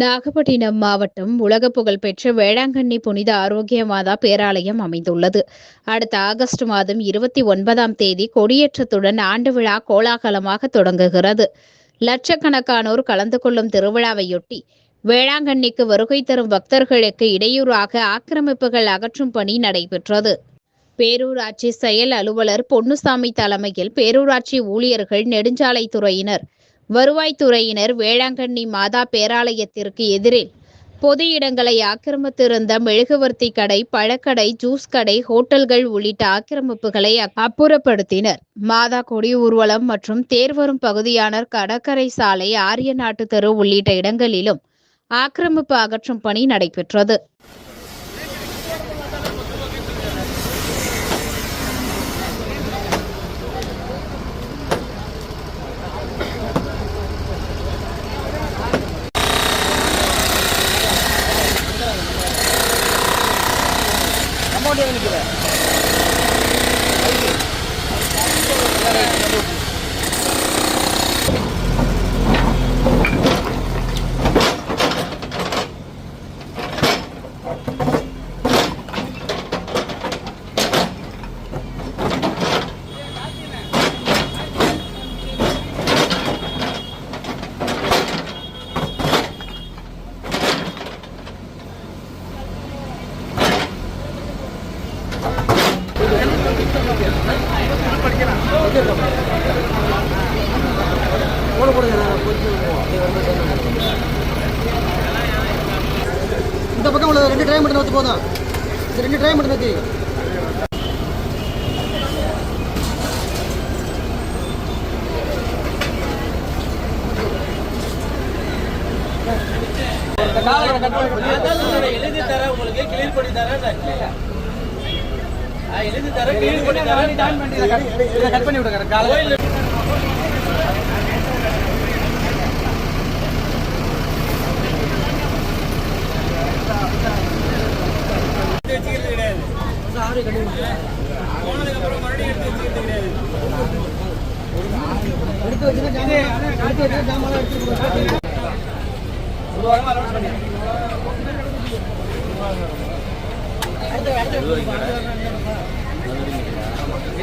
நாகப்பட்டினம் மாவட்டம் உலக புகழ்பெற்ற வேளாங்கண்ணி புனித ஆரோக்கிய மாதா பேராலயம் அமைந்துள்ளது. அடுத்த ஆகஸ்ட் மாதம் இருபத்தி ஒன்பதாம் தேதி கொடியேற்றத்துடன் ஆண்டு விழா கோலாகலமாக தொடங்குகிறது. லட்சக்கணக்கானோர் கலந்து கொள்ளும் திருவிழாவையொட்டி வேளாங்கண்ணிக்கு வருகை தரும் பக்தர்களுக்கு இடையூறாக ஆக்கிரமிப்புகள் அகற்றும் பணி நடைபெற்றது. பேரூராட்சி செயல் அலுவலர் பொன்னுசாமி தலைமையில் பேரூராட்சி ஊழியர்கள் நெடுஞ்சாலைத்துறையினர் வருவாய்த்துறையினர் வேளாங்கண்ணி மாதா பேராலயத்திற்கு எதிரில் பொது இடங்களை ஆக்கிரமித்திருந்த மெழுகுவர்த்தி கடை பழக்கடை ஜூஸ் கடை ஹோட்டல்கள் உள்ளிட்ட ஆக்கிரமிப்புகளை அப்புறப்படுத்தினர். மாதா கொடி ஊர்வலம் மற்றும் தேர்வரும் பகுதியான கடற்கரை சாலை ஆரிய நாட்டு தெரு உள்ளிட்ட இடங்களிலும் ஆக்கிரமிப்பு அகற்றும் பணி நடைபெற்றது. Yeah. இந்த பக்கம் உள்ள ரெண்டு ட்ரை மட்டும் வச்சு போதும். ரெண்டு ட்ரை மட்டும் வச்சு. எழுதி தர உங்களுக்கு கிளியர் பண்ணி தரேன். எழுதி தர கிளியர் பண்ணி தரேன் கட் பண்ணி விடுங்க காலையில் எடுத்து வச்சுட்டு ஜாமான் எடுத்து வச்சுட்டு ஜாமான் எடுத்து ஒரு பண்ணி